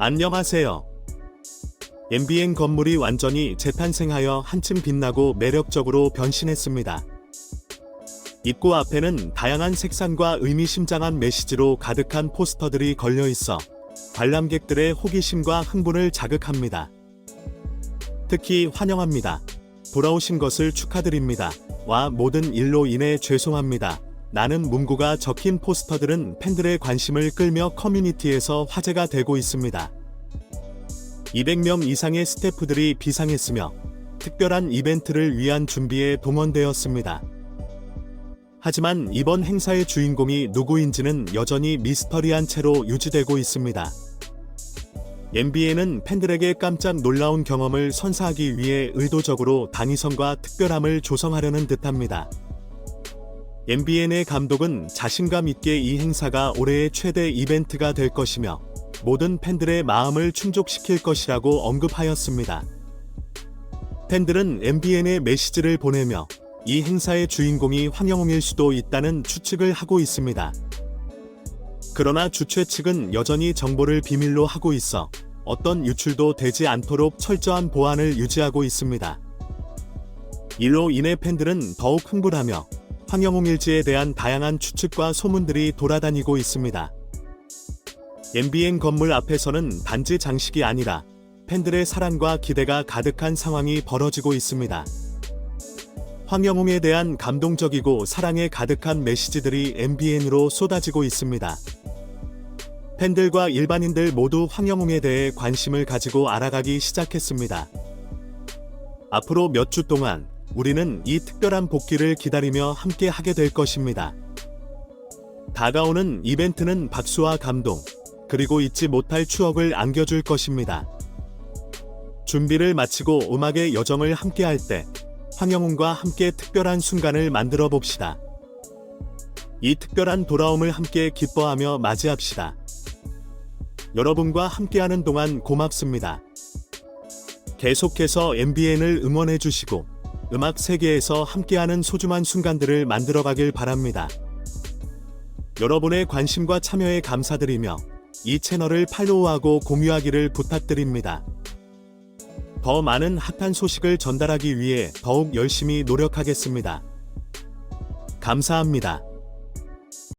안녕하세요. MBN 건물이 완전히 재탄생하여 한층 빛나고 매력적으로 변신했습니다. 입구 앞에는 다양한 색상과 의미심장한 메시지로 가득한 포스터들이 걸려 있어 관람객들의 호기심과 흥분을 자극합니다. 특히 환영합니다. 돌아오신 것을 축하드립니다. 와 모든 일로 인해 죄송합니다. 나는 문구가 적힌 포스터들은 팬들의 관심을 끌며 커뮤니티에서 화제가 되고 있습니다. 200명 이상의 스태프들이 비상했으며 특별한 이벤트를 위한 준비에 동원되었습니다. 하지만 이번 행사의 주인공이 누구인지는 여전히 미스터리한 채로 유지되고 있습니다. MBN은 팬들에게 깜짝 놀라운 경험을 선사하기 위해 의도적으로 당위성과 특별함을 조성하려는 듯합니다. MBN의 감독은 자신감 있게 이 행사가 올해의 최대 이벤트가 될 것이며 모든 팬들의 마음을 충족시킬 것이라고 언급하였습니다. 팬들은 MBN의 메시지를 보내며 이 행사의 주인공이 황영웅일 수도 있다는 추측을 하고 있습니다. 그러나 주최 측은 여전히 정보를 비밀로 하고 있어 어떤 유출도 되지 않도록 철저한 보안을 유지하고 있습니다. 이로 인해 팬들은 더욱 흥분하며 황영웅 일지에 대한 다양한 추측과 소문들이 돌아다니고 있습니다. MBN 건물 앞에서는 단지 장식이 아니라 팬들의 사랑과 기대가 가득한 상황이 벌어지고 있습니다. 황영웅에 대한 감동적이고 사랑에 가득한 메시지들이 MBN으로 쏟아지고 있습니다. 팬들과 일반인들 모두 황영웅에 대해 관심을 가지고 알아가기 시작했습니다. 앞으로 몇 주 동안 우리는 이 특별한 복귀를 기다리며 함께 하게 될 것입니다. 다가오는 이벤트는 박수와 감동, 그리고 잊지 못할 추억을 안겨줄 것입니다. 준비를 마치고 음악의 여정을 함께 할 때, 황영웅과 함께 특별한 순간을 만들어 봅시다. 이 특별한 돌아옴을 함께 기뻐하며 맞이합시다. 여러분과 함께하는 동안 고맙습니다. 계속해서 MBN을 응원해 주시고 음악 세계에서 함께하는 소중한 순간들을 만들어 가길 바랍니다. 여러분의 관심과 참여에 감사드리며 이 채널을 팔로우하고 공유하기를 부탁드립니다. 더 많은 핫한 소식을 전달하기 위해 더욱 열심히 노력하겠습니다. 감사합니다.